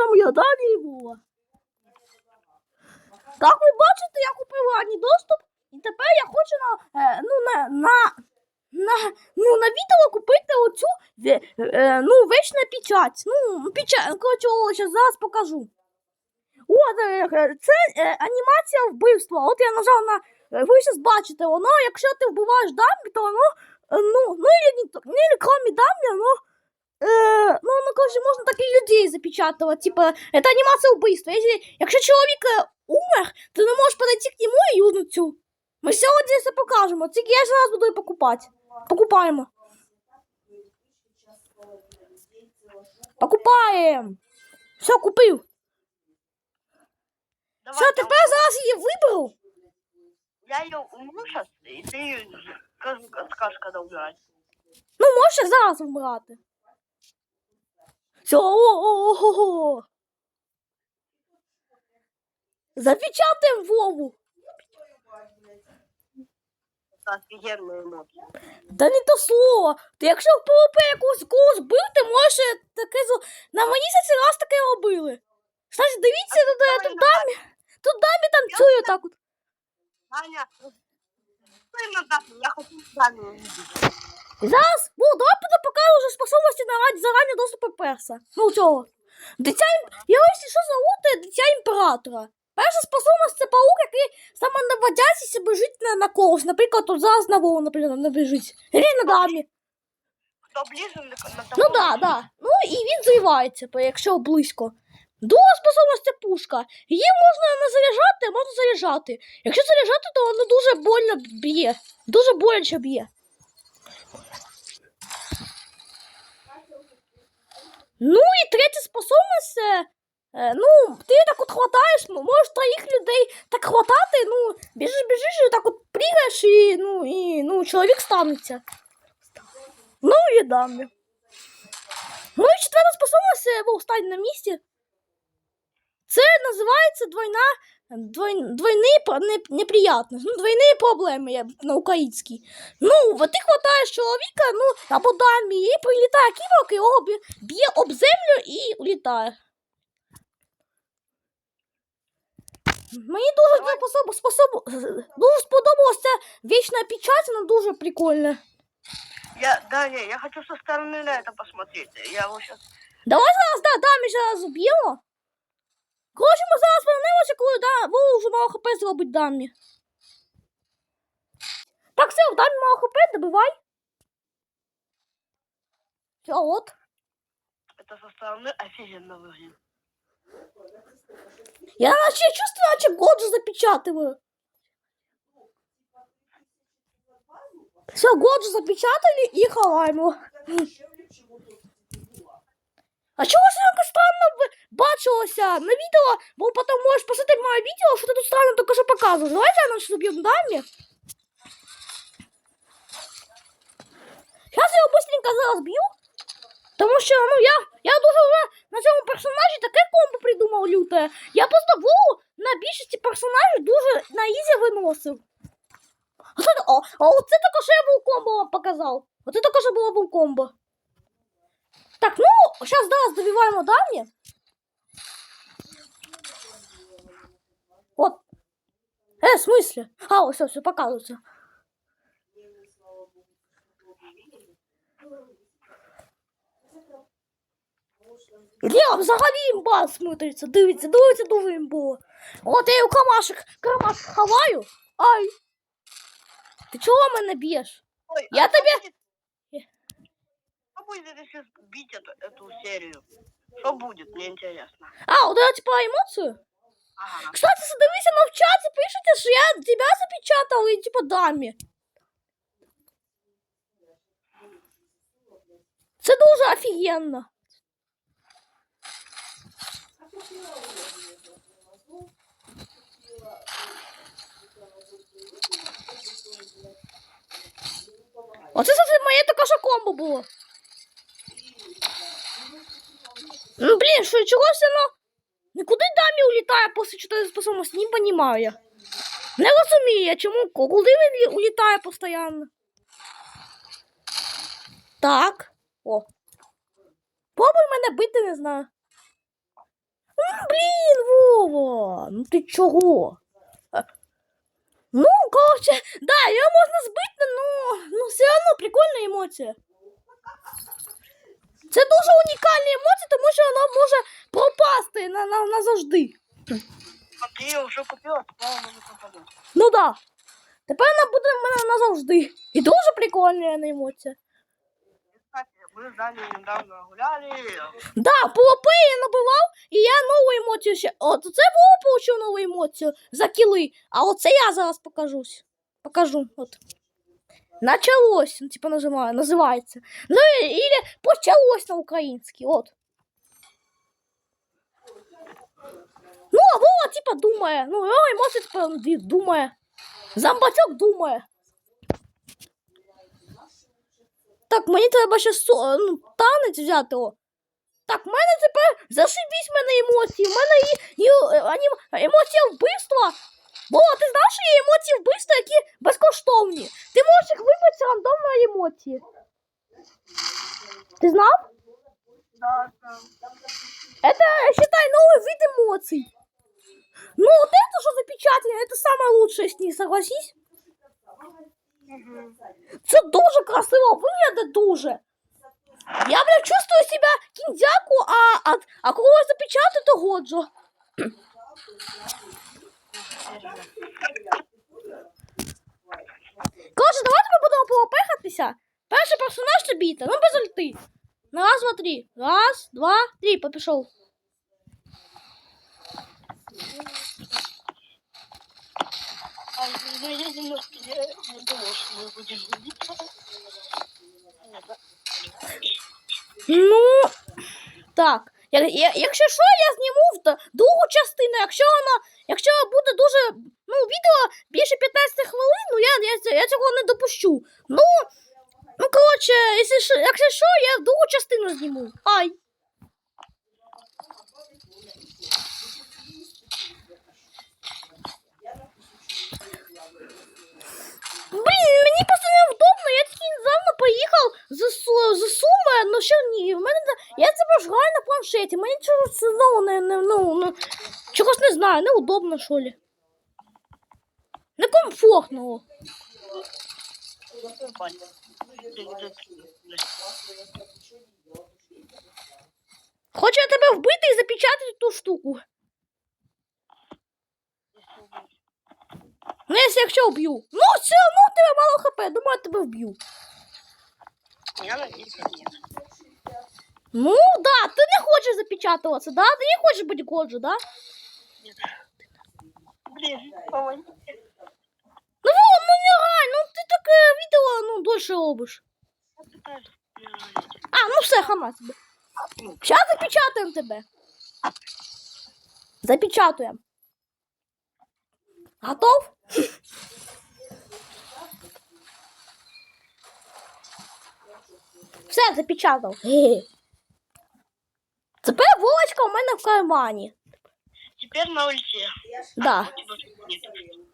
саме я далі була. Так, ви бачите, я купив ранній доступ, і тепер я хочу на, е, ну, на, на, на, ну, на відео купити оцю е, е, ну, вечна печать. Ну, печать, коротше, зараз покажу. От, це анімація вбивства. От я нажав на. Ви зараз бачите, воно, якщо ти вбиваєш дамбі, то воно, ну, ну, то- ну, или кроме дамбі, воно, е, ну, ну, коротше, можна так і людей запечатувати. Типа, це анімація вбивства. Якщо, якщо чоловік е, умер, ти не можеш подойти к нему і юзнути цю. Ми сьогодні це покажемо. Тільки я зараз буду її покупати. Покупаємо. Покупаємо. Все, купив. Давай, Все, там, тепер зараз її виберу. Я ее умру сейчас, и ты ее скажешь, когда убирать. Ну, можеш зараз вмирати. Все, о-о-о-о. Запечатаємо Вову. Это офигенные эмоции. Та не то слово. Ти якщо в ПВП якусь когось бив, ти можеш е, таке зо... На мені за цей раз таке робили. Кстати, дивіться, тут, е, тут дамі, тут дамі танцює так от. Аня, стой назад, я хочу с вами увидеть. Зараз, ну, давай вже способності на раді зарані доступу перса. Ну, цього. Дитя ім... Я ось що зовут е, дитя імператора. Перша способність це паук, який саме наводяться себе жить на, на когось. Наприклад, тут зараз на Вову, наприклад, набіжить. На дамі. Кто ближе, на, Ну того да, да. Ну і він зривається, якщо близько. Друга способність це пушка. Її можна не заряджати, а можна заряджати. Якщо заряджати, то воно дуже больно б'є. Дуже боляче б'є. Ну і третя способність е, ну, ти так от хватаєш, ну, можеш троїх людей так хватати, ну, біжиш, біжиш, і так от прігаєш, і, ну, і, ну, чоловік станеться. Ну і дамі. Ну і четверта способність е, ви на місці. Це називається двойна, двой, двойні про- не- неприятності. Ну, двойні проблеми я, на українській. Ну, ти хватаєш чоловіка, ну, або дамі, і прилітає кіборг, і його б'є- б'є об землю і улітає. Мені дуже способ, способ, дуже сподобалося ця вічна печать, вона дуже прикольна. Я, да, не, я хочу со стороны на это посмотреть. Я его сейчас... Давай зараз да, дамі зараз уб'ємо. Коротше, ми зараз повернемося, коли да, ви вже мало хп зробить дамі. Так, все, в дамі мало хп, добивай. Все, от. Это со стороны офигенно выглядит. Я наче чувствую, наче Годжу запечатываю. Все, Годжу запечатали і ховаємо. А чого ж якось странно б- бачилося на відео, бо потім можеш посмотрети моє відео, що ти тут странно тільки що показуєш. Давайте я нам зробимо дамі. Зараз я його быстренько зараз б'ю. Тому що ну я, я дуже вже на цьому персонажі таке комбо придумав люте. Я просто Вову на більшості персонажів дуже на ізі виносив. Оце, о, а оце тільки що я був комбо вам показав. Оце тільки що було був комбо. Так, ну, зараз зараз добиваємо дамі. Е, в смысле? А, ось, все, показується. Лео взагалі імба смотриться, дивиться, дивиться дуже імбо. От я його камашек, камашек ховаю. Ай. Ти чого мене б'єш? Ой, Я а что тебе- будет- Что будет, если сбить эту, эту серию? Что будет, мне интересно. А, от я типа емоцію? Ага. Кстати, задивися, но в чаті пишете, що я тебя запечатал і типа дамі. Це дуже офігенно. Оце це моє таке що комбо було. Ну, блін, що чогось воно Нікуди дамі улітає після чотири способності, не розумію. Не розумію я, чому, куди він улітає постійно. Так. О. Пробуй мене бити, не знаю. Ти чого? Е, Ну, короче, да, ее можно збити, но, ну, все одно прикольна емоція. Це дуже унікальна емоція, тому що вона може пропасти на, на, назавжди. А ее уже купила, не пропадет. Ну да. Тепер вона буде в мене назавжди. І дуже прикольна емоція. Мы с Даней недавно гуляли. Да, я набивав, і я нову емоцію ще. От це Вова получив нову емоцію за кіли. А оце я зараз покажусь. Покажу. От. Началось, ну, типа називає, називається. Ну, или почалось на українській. От. Ну, а Вова, типа, думає. Ну, його емоція, типа, думає. Зомбачок думає. Так, мені треба ще со, ну, танець взяти. О. Так, мене тепер зашибісь мене емоції. В мене є, є е, анім, емоція вбивства. Бо ти знаєш, що є емоції вбивства, які безкоштовні. Ти можеш їх вибрати з рандомної емоції. Ти знав? Да, да. Это, считай, новый вид эмоций. Ну, вот это что запечатлено, это самое лучшее с ней, согласись? Мгм. Це дуже красиво виглядає дуже. Я прям чувствую себя кіндяку, а, а, а коли запечатати, то годжу. Коротше, давайте ми будемо повопихатися. Перший персонаж це біта, ну без ульти. На раз, два, три. Раз, два, три, попішов. Ну, так. Я, я, якщо що, я зніму д- другу частину. Якщо воно, якщо буде дуже, ну, відео більше 15 хвилин, ну я, я, я цього не допущу. Ну, ну коротше, якщо, що- якщо що, я другу частину зніму. Ай. Блін, мені просто невдобно, я тільки недавно поїхав з, Су- з Суми, ну що ні, в мене та- я це ж граю на планшеті, мені чого це знову не, не, ну, ну, чогось не знаю, неудобно, що ли. Некомфортно. Хочу я тебе вбити і запечатати ту штуку. Ну, якщо, якщо вб'ю. Ну, все, ну тебе мало хп, думаю, я тебе вб'ю. Я надеюсь. Ну, да, ты не хочешь запечатываться, да? Ты не хочешь быть Годжи, да? Блин, помоги. Ну, Вова, ну не гай, ну ти таке відео, ну, дольше робиш. Я пытаюсь реализовать. А, ну все, хама тебе. Сейчас запечатаем тебе. Запечатаем. Готов? Все, запечатав. Вовочка у мене в кармані. Теперь на ульте. Да.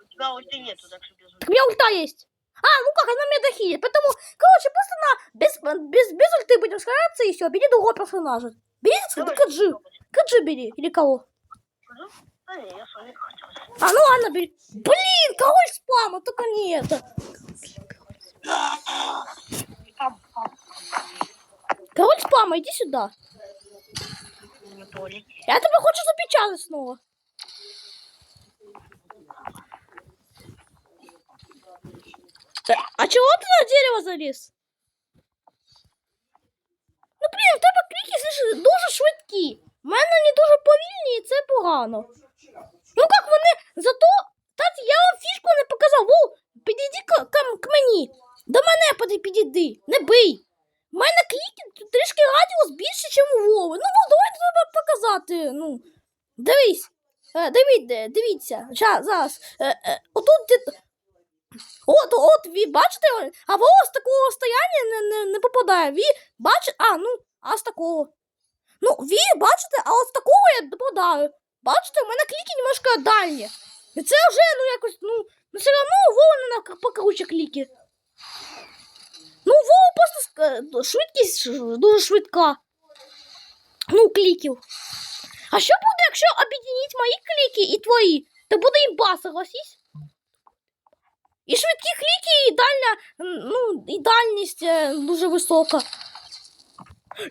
У тебя ульты нету, так что без ульты. Так у меня ульта есть. А, ну как, она мне дохилит. Поэтому, короче, просто на без, без, без ульты будем сражаться и все. Бери другого персонажа. Бери Давай, Каджи. Каджи бери. Или кого? Не, я хотел. А, ну ладно, бери. Блин, король спама, только не это. Король спама, иди сюда. На. Я тебя хочу запечатать снова. А чего ты на дерево залез? Ну, блін, в тебе кліки дуже швидкі. В мене вони дуже повільні і це погано. Ну як вони зато. Таті, я вам фішку не показав. Вов, підійди к, к, к мені. До мене підійди. Не бий. У мене кліки тут трішки радіус більше, ніж у Вови. Ну, Вов, давай треба показати. Ну, дивись. Е, дивіться, дивіться. Ща, зараз. Е, е, отут. От, от, ви бачите, а Вова з такого розстояння не, не, не попадає. Ви бачите, а, ну, а з такого. Ну, ви бачите, а от з такого я попадаю. Бачите, у мене кліки немножко дальні. І це вже, ну, якось, ну, ну все одно на покруче кліки. Ну, Вова просто швидкість дуже швидка. Ну, кліків. А що буде, якщо об'єдніть мої кліки і твої? То буде імба, согласись? І швидкі кліки, і дальня, м, ну, і дальність е, дуже висока.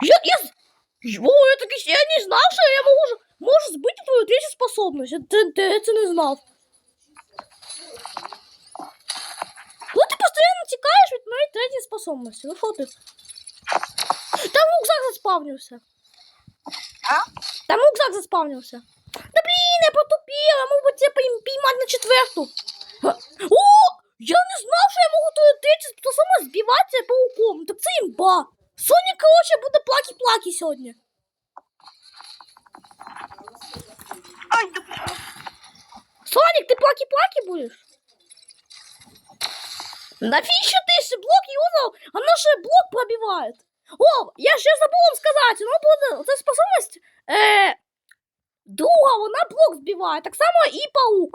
Я, я, з- О, я таки, я не знав, що я можу, можу збити твою третю способність. Я, це, це, я це не знав. Ну ти постійно тікаєш від моєї третьої способності. Ну що ти? Там рюкзак заспавнився. А? Там рюкзак заспавнився. Да блін, я потупіла, мов би це пойм- піймати на четверту. О! Я не знав, що я можу твою третю способність збиватися пауком. Так це імба. Сонік, коротше, буде плакі-плакі сьогодні. Ай, Сонік, ти плакі-плакі будеш? Навіщо ти ще блок юзал? Оно же блок пробивает. О, я ще забув вам сказати, ну буде це способність е, друга, вона блок збиває, так само і паук.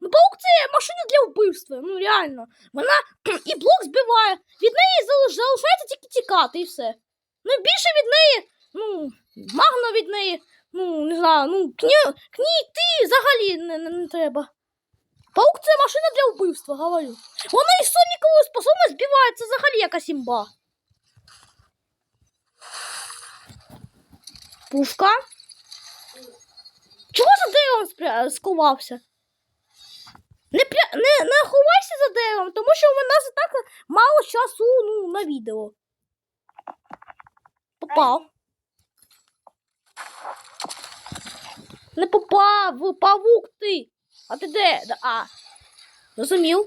Ну, паук це машина для вбивства, ну реально. Вона і блок збиває. Від неї залиш- залишається тільки тікати і все. Ну і більше від неї, ну, магно від неї, ну, не знаю, ну, к ній, к ній йти взагалі не, не, не треба. Паук це машина для вбивства, говорю. Вона із соніковою способність збиває, це взагалі якась імба. Пушка. Чого за деревом спря... сховався? Не, пря... не, не ховайся за деревом, тому що у нас так мало часу ну, на відео. Попав. Не попав, павук ти. А ти де? А. Розумів.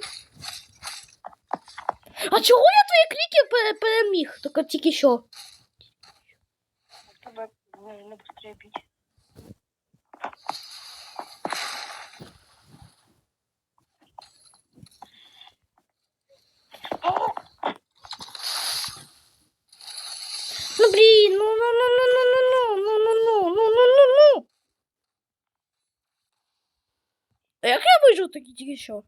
А чого я твої кліки переміг? Тільки тільки що. Чтобы нужно быстрее бить. Ну блін, ну ну ну ну ну ну ну ну ну ну ну ну ну. А як я вижив таки тільки що?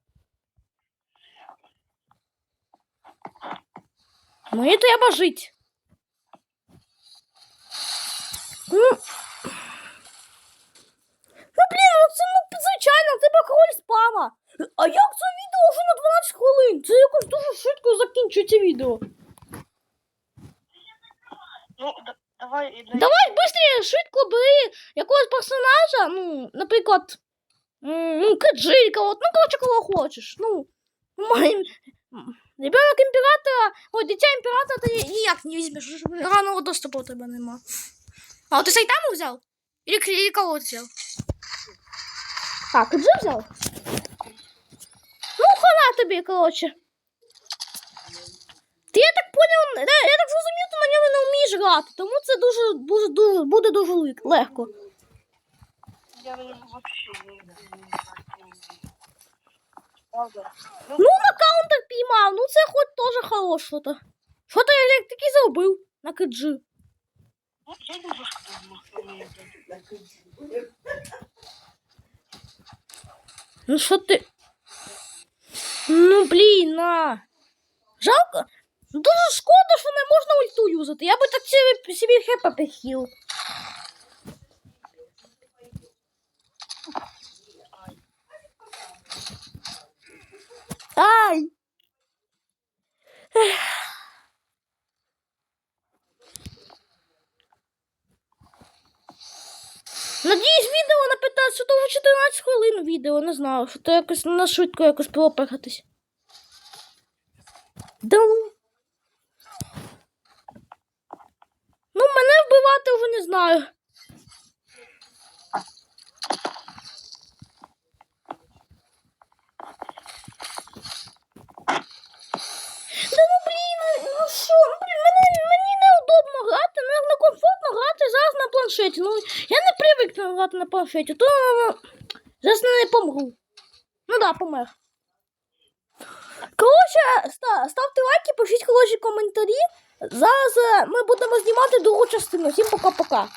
Мені треба жити. Ну, ну блін, ну це ну звичайно, це король спама. А як це відео вже на 12 хвилин? Це якось дуже швидко закінчується відео. Ну, да- давай. и дай- Давай быстрее, швидко бери якогось персонажа, ну, наприклад, м, ну, Каджилька, от, ну, коротше, кого хочеш. Ну, май... м, Ребенок імператора, ой, дитя імператора ти ніяк не візьмеш, ж раного доступу у тебе нема. А, ти Сайтаму взяв? Или, или кого ти взяв? А, Каджи взяв? Ну, хана тобі, коротше. Ти, я так поняв, я, я так зрозумів, ти на ньому не вмієш грати, тому це дуже, дуже, дуже буде дуже легко. Я. Ну, на каунтер піймав, ну це хоч теж хорош що-то. Що то я таки зробив на киджи? Ну, немножко думаю, Ну блін, на. Жалко. Ну, Дуже шкода, що не можна ульту юзати. Я би так собі, собі хепа пихів. Ай! Ех. Надіюсь, відео на 15, що то вже 14 хвилин відео, не знаю, що то якось на швидко якось пропихатись. Да. ну. Ну, мене вбивати вже не знаю. Да ну блін, ну що, ну блін, мені, мені неудобно грати, не, не комфортно грати зараз на планшеті. Ну, я не привик грати на планшеті, то зараз не помру. Ну да, помер. Коротше, ставте лайки, пишіть хороші коментарі. Зараз е, ми будемо знімати другу частину. Всім пока-пока.